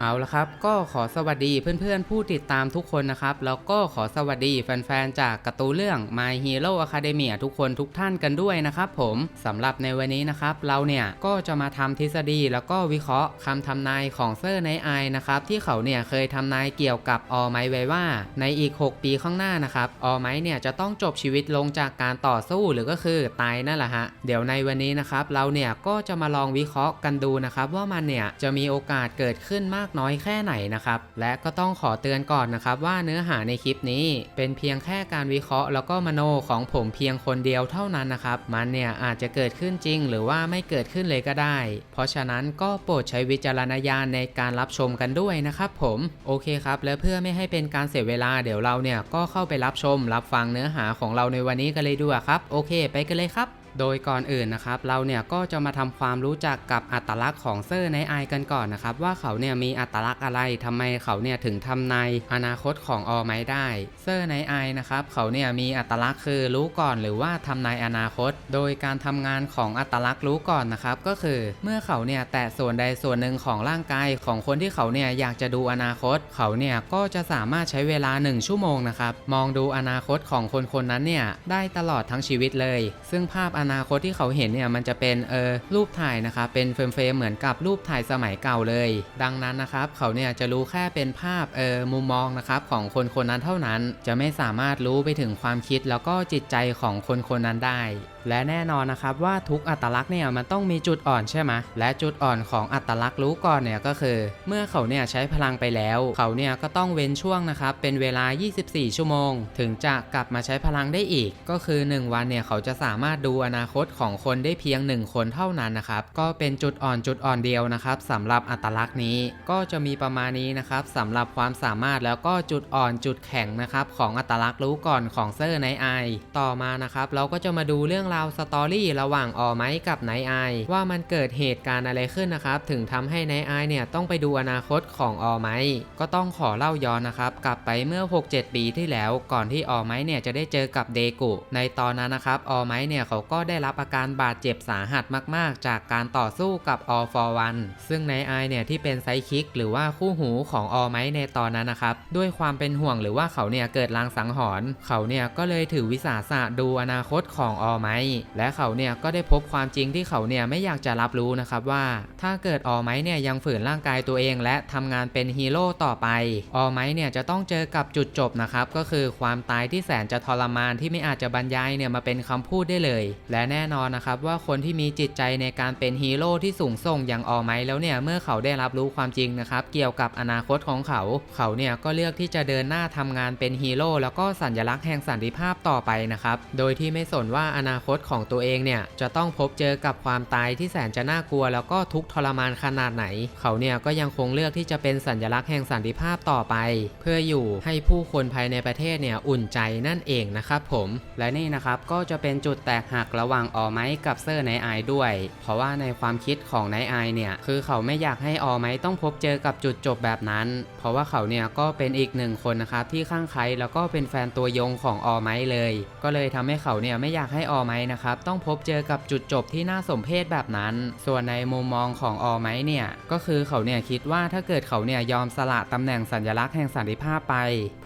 เอาละครับ ก็ขอสวัสดีเพื่อนๆผู้ติดตามทุกคนนะครับ แล้วก็ขอสวัสดีแฟนๆ จากกร์ตูเรื่อง My Hero Academia ทุกคนทุกท่านกันด้วยนะครับผมสำหรับในวันนี้นะครับ เราเนี่ยก็จะมาทำทฤษฎีแล้วก็วิเคราะห์คำทำนายของเซอร์ไนไอนะครับ ที่เขาเนี่ยเคยทำนายเกี่ยวกับออไมไว้ว่า ในอีก 6 ปีข้างหน้านะครับออไมเนี่ยจะต้องจบชีวิตลงจากการต่อสู้หรือก็คือตายนั่นแหละฮะเดี๋ยวในวันนี้นะครับเราเนี่ยก็จะมาลองวิเคราะห์กันดูนะครับว่ามันเนี่ยจะมีโอกาสเกิดขึ้นมากน้อยแค่ไหนนะครับ และก็ต้องขอเตือนก่อนนะครับว่าเนื้อหาในคลิปนี้ เป็นเพียงแค่การวิเคราะห์แล้วก็มโนของผมเพียงคนเดียวเท่านั้นนะครับ มันเนี่ยอาจจะเกิดขึ้นจริง หรือว่าไม่เกิดขึ้นเลยก็ได้ เพราะฉะนั้นก็โปรดใช้วิจารณญาณในการรับชมกันด้วยนะครับผมโอเคครับ และเพื่อไม่ให้เป็นการเสียเวลาเดี๋ยวเราเนี่ยก็เข้าไปรับชม รับฟังเนื้อหาของเราในวันนี้กันเลยดีกว่าครับ โอเค ไปกันเลยครับ โดยก่อนอื่นนะครับเราเนี่ยก็จะมาทำความรู้จักกับอัตลักษณ์ของเซอร์ไนไอกันก่อนนะครับว่าเขาเนี่ยมีอัตลักษณ์อะไรทำไมเขาเนี่ยถึงทำนายอนาคตของออไมได้เซอร์ไนไอนะครับเขาเนี่ยมีอัตลักษณ์คือรู้ก่อนหรือว่าทำนายอนาคต โดยการทำงานของอัตลักษณ์รู้ก่อนนะครับก็คือเมื่อเขาเนี่ยแตะส่วนใดส่วนหนึ่งของร่างกายของคนที่เขาเนี่ยอยากจะดูอนาคต เขาเนี่ยก็จะสามารถใช้เวลา 1 ชั่วโมงนะครับมองดูอนาคตของคนคนนั้นเนี่ยได้ตลอดทั้งชีวิตเลย ซึ่งภาพอนาคตที่เขาเห็นเนี่ยมันจะเป็นเออรูปถ่ายนะครับเป็นเฟรมเฟรมเหมือนกับรูปถ่ายสมัยเก่าเลย ดังนั้นนะครับเขาเนี่ยจะรู้แค่เป็นภาพเออมุมมองนะครับของคนคนนั้นเท่านั้น จะไม่สามารถรู้ไปถึงความคิดแล้วก็จิตใจของคนคนนั้นได้ และแน่นอนนะครับว่าทุกอัตลักษณ์เนี่ยมันต้องมีจุดอ่อนใช่ไหมและจุดอ่อนของอัตลักษณ์รู้ก่อนเนี่ยก็คือ เมื่อเขาเนี่ยใช้พลังไปแล้ว เขาเนี่ยก็ต้องเว้นช่วงนะครับเป็นเวลา 24 ชั่วโมง ถึงจะกลับมาใช้พลังได้อีก ก็คือ 1 วันเนี่ยเขาจะสามารถดูอนาคตของคนได้เพียง 1 คนเท่านั้นนะครับก็เป็นจุดอ่อนจุดอ่อนเดียวนะครับสำหรับอัตลักษณ์นี้ก็จะมีประมาณนี้นะครับสำหรับความสามารถแล้วก็จุดอ่อนจุดแข็งนะครับของอัตลักษณ์รู้ก่อนของเซอร์ไนไอต่อมานะครับเราก็จะมาดูเรื่องราวราวสตอรี่ระหว่างออไมกับไนไอว่ามันเกิดเหตุการณ์อะไรขึ้นนะครับ ถึงทำให้ไนไอเนี่ยต้องไปดูอนาคตของออไมก็ต้องขอเล่าย้อนนะครับ กลับไปเมื่อ 6-7 ปีที่แล้ว ก่อนที่ออไมเนี่ยจะได้เจอกับเดกุ ในตอนนั้นนะครับออไมเนี่ยเขาก็ได้รับอาการบาดเจ็บสาหัสมาก ๆ จากการต่อสู้กับออฟอร์วันซึ่งไนไอเนี่ยที่เป็นไซคิก หรือว่าคู่หูของออไมในตอนนั้นนะครับด้วยความเป็นห่วงหรือว่าเขาเนี่ยเกิดลางสังหรณ์เขาเนี่ยก็เลยถือวิสาสะดูอนาคตของออไมและเขาเนี่ยก็ได้พบความจริงที่เขาเนี่ยไม่อยากจะรับรู้นะครับว่า ถ้าเกิดออไมเนี่ยยังฝืนร่างกายตัวเองและทำงานเป็นฮีโร่ต่อไป ออไมเนี่ยจะต้องเจอกับจุดจบนะครับก็คือความตายที่แสนจะทรมานที่ไม่อาจจะบรรยายเนี่ยมาเป็นคำพูดได้เลย และแน่นอนนะครับว่าคนที่มีจิตใจในการเป็นฮีโร่ที่สูงส่งอย่างออไมแล้วเนี่ยเมื่อเขาได้รับรู้ความจริงนะครับเกี่ยวกับอนาคตของเขา เขาเนี่ยก็เลือกที่จะเดินหน้าทำงานเป็นฮีโร่แล้วก็สัญลักษณ์แห่งสันติภาพต่อไปนะครับโดยที่ไม่สนว่าอนาคตของตัวเองเนี่ยจะต้องพบเจอกับความตายที่แสนจะน่ากลัว แล้วก็ทุกทรมานขนาดไหน เขาเนี่ยก็ยังคงเลือกที่จะเป็นสัญลักษณ์แห่งสันติภาพต่อไป เพื่ออยู่ให้ผู้คนภายในประเทศเนี่ยอุ่นใจนั่นเองนะครับผมและนี่นะครับก็จะเป็นจุดแตกหักระหว่างออไมกับเซอร์ไนไอด้วย เพราะว่าในความคิดของไนไอเนี่ยคือเขาไม่อยากให้ออไมต้องพบเจอกับจุดจบแบบนั้น เพราะว่าเขาเนี่ยก็เป็นอีกหนึ่งคนนะครับที่ข้างใครแล้วก็เป็นแฟนตัวยงของออไมเลย ก็เลยทำให้เขาเนี่ยไม่อยากให้ออไมนะครับ ต้องพบเจอกับจุดจบที่น่าสมเพชแบบนั้น ส่วนในมุมมองของออไมเนี่ย ก็คือเขาเนี่ยคิดว่าถ้าเกิดเขาเนี่ยยอมสละตำแหน่งสัญลักษณ์แห่งสันติภาพไป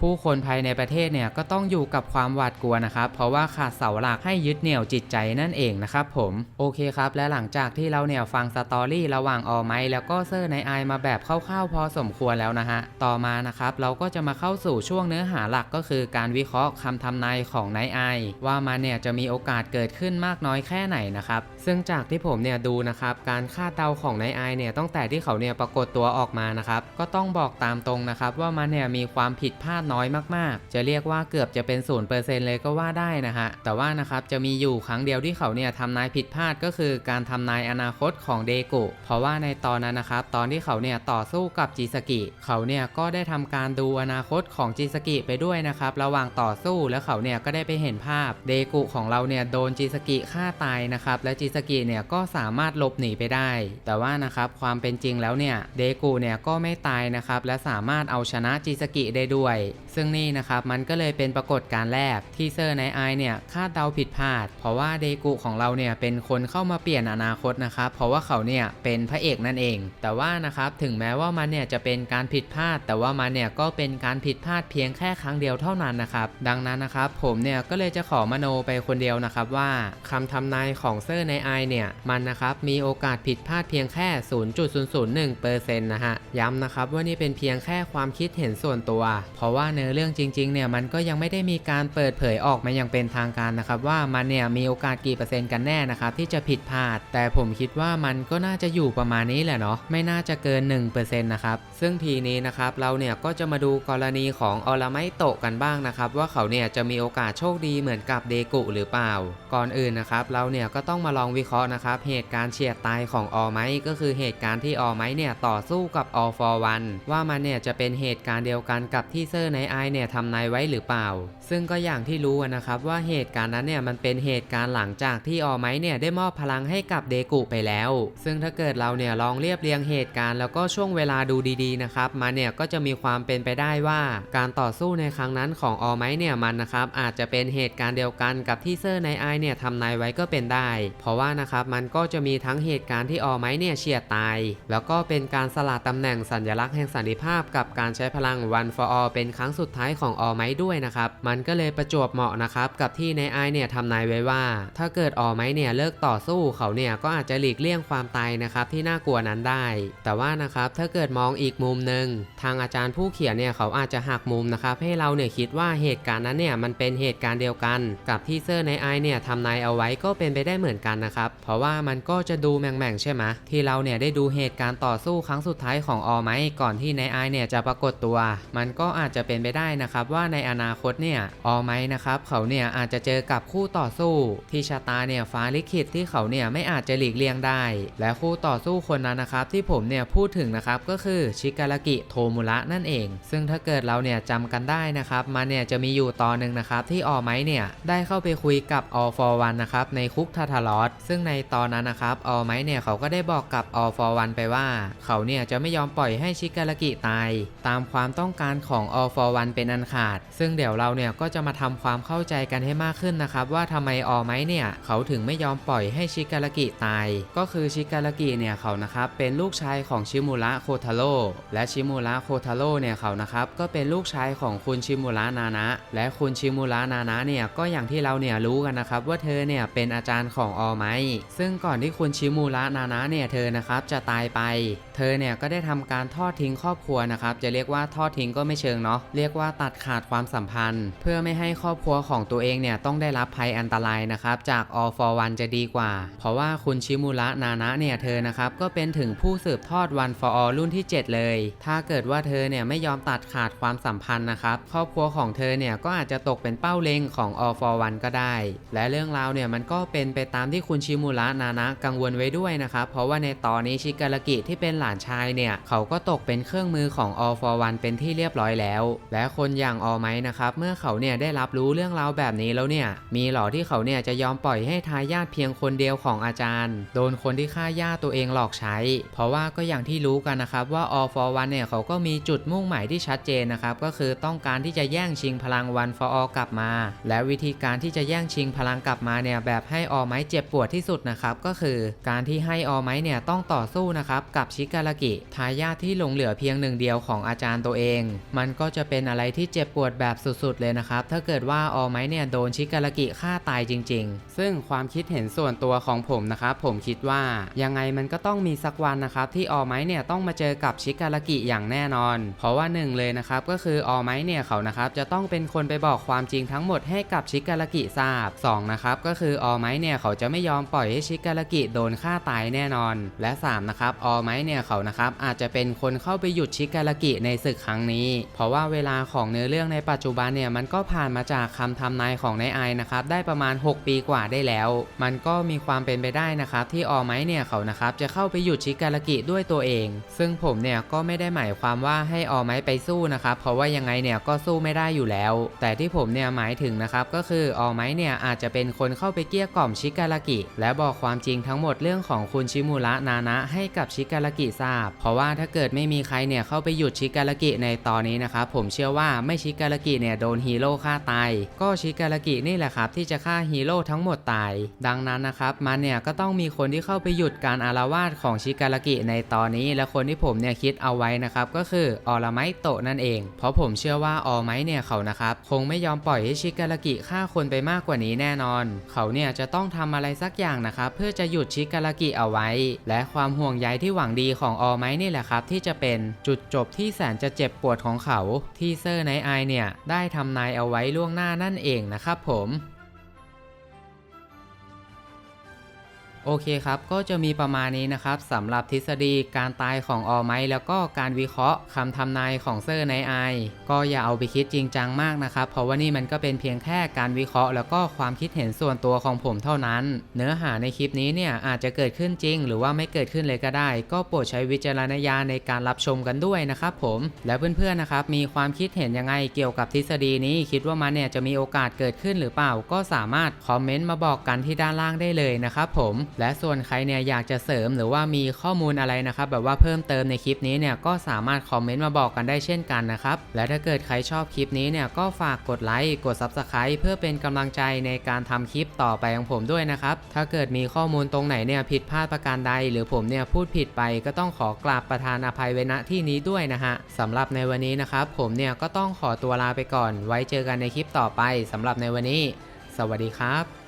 ผู้คนภายในประเทศเนี่ยก็ต้องอยู่กับความหวาดกลัวนะครับ เพราะว่าขาดเสาหลักให้ยึดเหนี่ยวจิตใจนั่นเองนะครับผมโอเคครับและหลังจากที่เราเนี่ยฟังสตอรี่ระหว่างออไมแล้วก็เซอร์ไนไอมาแบบคร่าวๆพอสมควรแล้วนะฮะต่อมานะครับเราก็จะมาเข้าสู่ช่วงเนื้อหาหลักก็คือการวิเคราะห์คำทำนายของไนไอว่ามันเนี่ยจะมีโอกาสเกิดิดขึ้นมากน้อยแค่ไหนนะครับ ซึ่งจากที่ผมเนี่ยดูนะครับ การคาดเดาของไนไอเนี่ยตั้งแต่ที่เขาเนี่ยปรากฏตัวออกมานะครับ ก็ต้องบอกตามตรงนะครับ ว่ามันเนี่ยมีความผิดพลาดน้อยมากๆ จะเรียกว่าเกือบจะเป็นศูนย์เปอร์เซ็นต์เลยก็ว่าได้นะฮะ แต่ว่านะครับจะมีอยู่ครั้งเดียวที่เขาเนี่ยทำนายผิดพลาดก็คือการทำนายอนาคตของเดกุ เพราะว่าในตอนนั้นนะครับตอนที่เขาเนี่ยต่อสู้กับจิสกิ เขาเนี่ยก็ได้ทำการดูอนาคตของจิสกิไปด้วยนะครับ ระหว่างต่อสู้แล้วเขาเนี่ยก็ได้ไปเห็นภาพเดกุของเราเนี่ยโดนนจิสกิฆ่าตายนะครับ และจิสกิเนี่ยก็สามารถหลบหนีไปได้ แต่ว่านะครับความเป็นจริงแล้วเนี่ยเดกูเนี่ยก็ไม่ตายนะครับและสามารถเอาชนะจิสกิได้ด้วย ซึ่งนี่นะครับมันก็เลยเป็นปรากฏการณ์แรกที่เซอร์ไนไอเนี่ยคาดเดาผิดพลาด เพราะว่าเดกูของเราเนี่ยเป็นคนเข้ามาเปลี่ยนอนาคตนะครับเพราะว่าเขาเนี่ยเป็นพระเอกนั่นเอง แต่ว่านะครับถึงแม้ว่ามันเนี่ยจะเป็นการผิดพลาด แต่ว่ามันเนี่ยก็เป็นการผิดพลาดเพียงแค่ครั้งเดียวเท่านั้นนะครับดังนั้นนะครับผมเนี่ยก็เลยจะขอมโนไปคนเดียวนะครับว่าคำทำนายของเซอร์ไนไอเนี่ย มันนะครับ มีโอกาสผิดพลาดเพียงแค่ 0.001%นะฮะ ย้ำนะครับว่านี่เป็นเพียงแค่ความคิดเห็นส่วนตัว เพราะว่าเนื้อเรื่องจริงๆเนี่ยมันก็ยังไม่ได้มีการเปิดเผยออกมาอย่างเป็นทางการนะครับ ว่ามันเนี่ยมีโอกาสกี่เปอร์เซ็นต์กันแน่นะครับที่จะผิดพลาด แต่ผมคิดว่ามันก็น่าจะอยู่ประมาณนี้แหละเนาะไม่น่าจะเกิน1%นะครับซึ่งทีนี้นะครับเราเนี่ยก็จะมาดูกรณีของออลาไมโตะกันบ้างนะครับ ว่าเขาเนี่ยจะมีโอกาสโชคดีเหมือนกับเดกุหรือเปล่าก่อนอื่นนะครับเราเนี่ยก็ต้องมาลองวิเคราะห์นะครับเหตุการณ์เฉียดตายของออไมก็คือเหตุการณ์ที่ออไมเนี่ยต่อสู้กับออฟอร์วันว่ามันเนี่ยจะเป็นเหตุการณ์เดียวกันกับที่เซอร์ไนไอเนี่ยทำนายไว้หรือเปล่า ซึ่งก็อย่างที่รู้นะครับว่าเหตุการณ์นั้นเนี่ยมันเป็นเหตุการณ์หลังจากที่ออไมเนี่ยได้มอบพลังให้กับเดกุไปแล้ว ซึ่งถ้าเกิดเราเนี่ยลองเรียบเรียงเหตุการณ์แล้วก็ช่วงเวลาดูดีๆนะครับมันเนี่ยก็จะมีความเป็นไปได้ว่าการต่อสู้ในครั้งนั้นของออไมเนี่ยมันนะครับอาจจะเป็นเหตุการณ์เดียวกันกับที่เซอร์ไนไอเนี่ยทำนายไว้ก็เป็นได้ เพราะว่านะครับมันก็จะมีทั้งเหตุการณ์ที่ออไมเนี่ยเฉียดตาย แล้วก็เป็นการสละตำแหน่งสัญลักษณ์แห่งสันติภาพกับการใช้พลัง One for All เป็นครั้งสุดท้ายของออไมด้วยนะครับมันก็เลยประจวบเหมาะนะครับกับที่ในไอเนี่ยทำนายไว้ว่า ถ้าเกิดออไมเนี่ยเลิกต่อสู้เขาเนี่ยก็อาจจะหลีกเลี่ยงความตายนะครับที่น่ากลัวนั้นได้ แต่ว่านะครับถ้าเกิดมองอีกมุมหนึ่งทางอาจารย์ผู้เขียนเนี่ยเขาอาจจะหักมุมนะครับให้เราเนี่ยคิดว่าเหตุการณ์นั้นเนี่ยมันเป็นเหตุการณ์เดียวกัน กับที่เซอร์ในไอเนี่ยทำนายเอาไว้ก็เป็นไปได้เหมือนกันนะครับ เพราะว่ามันก็จะดูแม่งๆใช่ไหมที่เราเนี่ยได้ดูเหตุการณ์ต่อสู้ครั้งสุดท้ายของออไมก่อนที่ในไอเนี่ยจะปรากฏตัว มันก็อาจจะเป็นไปได้นะครับว่าในอนาคตเนี่ยออไมนะครับเขาเนี่ยอาจจะเจอกับคู่ต่อสู้ที่ชะตาเนี่ยฟ้าลิขิตที่เขาเนี่ยไม่อาจจะหลีกเลี่ยงได้ และคู่ต่อสู้คนนั้นนะครับที่ผมเนี่ยพูดถึงนะครับก็คือชิการากิโทมุระนั่นเอง ซึ่งถ้าเกิดเราเนี่ยจำกันได้นะครับมันเนี่ยจะมีอยู่ตอนหนึ่งนะครับที่ออไมเนี่ยได้เข้าไปคุยกับออฟอร์วันนะครับในคุกทาทารอสซึ่งในตอนนั้นนะครับออไมเนี่ยเขาก็ได้บอกกับออฟอร์วันไปว่า เขาเนี่ยจะไม่ยอมปล่อยให้ชิการากิตาย ตามความต้องการของออฟอร์วันเป็นอันขาด ซึ่งเดี๋ยวเราเนี่ยก็จะมาทำความเข้าใจกันให้มากขึ้นนะครับ ว่าทำไมออไมเนี่ยเขาถึงไม่ยอมปล่อยให้ชิการากิตาย ก็คือชิการากิเนี่ยเขานะครับเป็นลูกชายของชิมุระโคทาโร่และชิมุระโคทาโร่เนี่ยเขานะครับก็เป็นลูกชายของคุณชิมุระนานะ และคุณชิมุระนานะเนี่ยก็อย่างที่เราเนี่ยรู้กันนะครับว่าเธอเนี่ยเป็นอาจารย์ของออไมซึ่งก่อนที่คุณชิมุระนานะเนี่ยเธอนะครับจะตายไป เธอเนี่ยก็ได้ทำการทอดทิ้งครอบครัวนะครับจะเรียกว่าทอดทิ้งก็ไม่เชิงเนาะเรียกว่าตัดขาดความสัมพันธ์ เพื่อไม่ให้ครอบครัวของตัวเองเนี่ยต้องได้รับภัยอันตรายนะครับจาก All for One จะดีกว่า เพราะว่าคุณชิมุระนานะเนี่ยเธอนะครับก็เป็นถึงผู้สืบทอด One for All รุ่นที่ 7 เลย ถ้าเกิดว่าเธอเนี่ยไม่ยอมตัดขาดความสัมพันธ์นะครับครอบครัวของเธอเนี่ยก็อาจจะตกเป็นเป้าเล็งของ All for One ก็ได้ และเรื่องราวเนี่ยมันก็เป็นไปตามที่คุณชิมุระนานะกังวลไว้ด้วยนะครับ เพราะว่าในตอนนี้ชิการากิที่เป็นหลานชายเนี่ยเขาก็ตกเป็นเครื่องมือของ All for One เป็นที่เรียบร้อยแล้ว และคนอย่างออไมนะครับเมื่อเขาเนี่ยได้รับรู้เรื่องราวแบบนี้แล้วเนี่ยมีหรอที่เขาเนี่ยจะยอมปล่อยให้ทายาทเพียงคนเดียวของอาจารย์ โดนคนที่ฆ่าญาติตัวเองหลอกใช้ เพราะว่าก็อย่างที่รู้กันนะครับว่า All for One เนี่ยเขาก็มีจุดมุ่งหมายที่ชัดเจนนะครับก็คือต้องการที่จะแย่งชิงพลัง One for All กลับมา และวิธีการที่จะแย่งชิงพลังกลับมาเนี่ยแบบให้ออไม้เจ็บปวดที่สุดนะครับก็คือการที่ให้ออไม้เนี่ยต้องต่อสู้นะครับกับชิการากิทายาทที่หลงเหลือเพียงหนึ่งเดียวของอาจารย์ตัวเอง มันก็จะเป็นอะไรที่เจ็บปวดแบบสุดๆเลยนะครับถ้าเกิดว่าออไม้เนี่ยโดนชิการากิฆ่าตายจริง ๆ ซึ่งความคิดเห็นส่วนตัวของผมนะครับผมคิดว่ายังไงมันก็ต้องมีสักวันนะครับที่ออไม้เนี่ยต้องมาเจอกับชิการากิอย่างแน่นอน เพราะว่าหนึ่งเลยนะครับก็คือออไม้เนี่ยเขานะครับจะต้องเป็นคนไปบอกความจริงทั้งหมดให้กับชิการากิทราบสนะครับก็คือออไมเนี่ยเขาจะไม่ยอมปล่อยให้ชิการากิโดนฆ่าตายแน่นอน และสามนะครับออไมเนี่ยเขานะครับอาจจะเป็นคนเข้าไปหยุดชิการากิในศึกครั้งนี้ เพราะว่าเวลาของเนื้อเรื่องในปัจจุบันเนี่ยมันก็ผ่านมาจากคำทำนายของนายไอนะครับได้ประมาณ 6 ปีกว่าได้แล้ว มันก็มีความเป็นไปได้นะครับที่ออไมเนี่ยเขานะครับจะเข้าไปหยุดชิการากิด้วยตัวเอง ซึ่งผมเนี่ยก็ไม่ได้หมายความว่าให้ออไมไปสู้นะครับเพราะว่ายังไงเนี่ยก็สู้ไม่ได้อยู่แล้ว แต่ที่ผมเนี่ยหมายถึงนะครับก็คือออไมเนี่ยอาจจะเป็นเป็นคนเข้าไปเกี้ยกล่อมชิการากิ และบอกความจริงทั้งหมดเรื่องของคุณชิมูระนานะให้กับชิการากิทราบ เพราะว่าถ้าเกิดไม่มีใครเนี่ยเข้าไปหยุดชิการากิในตอนนี้นะครับผมเชื่อว่าไม่ชิการากิเนี่ยโดนฮีโร่ฆ่าตายก็ชิการากินี่แหละครับที่จะฆ่าฮีโร่ทั้งหมดตาย ดังนั้นนะครับมันเนี่ยก็ต้องมีคนที่เข้าไปหยุดการอารวาสของชิการากิในตอนนี้ และคนที่ผมเนี่ยคิดเอาไว้นะครับก็คือออลไมโตะนั่นเอง เพราะผมเชื่อว่าออไมเนี่ยเขานะครับคงไม่ยอมปล่อยให้ชิการากิฆ่าคนไปมากกว่านี้แน่นอนเขาเนี่ยจะต้องทำอะไรสักอย่างนะครับเพื่อจะหยุดชิกาลากิเอาไว้ และความห่วงใยที่หวังดีของออไมนี่แหละครับ ที่จะเป็นจุดจบที่แสนจะเจ็บปวดของเขา ที่เซอร์ไนไอเนี่ยได้ทำนายเอาไว้ล่วงหน้านั่นเองนะครับผม โอเคครับ ก็จะมีประมาณนี้นะครับสำหรับทฤษฎีการตายของออไมแล้วก็การวิเคราะห์คำทำนายของเซอร์ไนไอก็อย่าเอาไปคิดจริงจังมากนะครับ เพราะว่านี่มันก็เป็นเพียงแค่การวิเคราะห์ แล้วก็ความคิดเห็นส่วนตัวของผมเท่านั้น เนื้อหาในคลิปนี้เนี่ยอาจจะเกิดขึ้นจริง หรือว่าไม่เกิดขึ้นเลยก็ได้ ก็โปรดใช้วิจารณญาณในการรับชมกันด้วยนะครับผมและเพื่อนๆนะครับมีความคิดเห็นยังไงเกี่ยวกับทฤษฎีนี้ คิดว่ามันเนี่ยจะมีโอกาสเกิดขึ้นหรือเปล่า ก็สามารถคอมเมนต์มาบอกกันที่ด้านล่างได้เลยนะครับผมและส่วนใครเนี่ยอยากจะเสริมหรือว่ามีข้อมูลอะไรนะครับแบบว่าเพิ่มเติมในคลิปนี้เนี่ยก็สามารถคอมเมนต์มาบอกกันได้เช่นกันนะครับและถ้าเกิดใครชอบคลิปนี้เนี่ยก็ฝากกดไลค์กด Subscribe เพื่อเป็นกำลังใจในการทำคลิปต่อไปของผมด้วยนะครับถ้าเกิดมีข้อมูลตรงไหนเนี่ยผิดพลาดประการใด หรือผมเนี่ยพูดผิดไปก็ต้องขอกราบประธานอภัยไว้ณที่นี้ด้วยนะฮะสำหรับในวันนี้นะครับผมเนี่ยก็ต้องขอตัวลาไปก่อน ไว้เจอกันในคลิปต่อไปสำหรับในวันนี้ สวัสดีครับ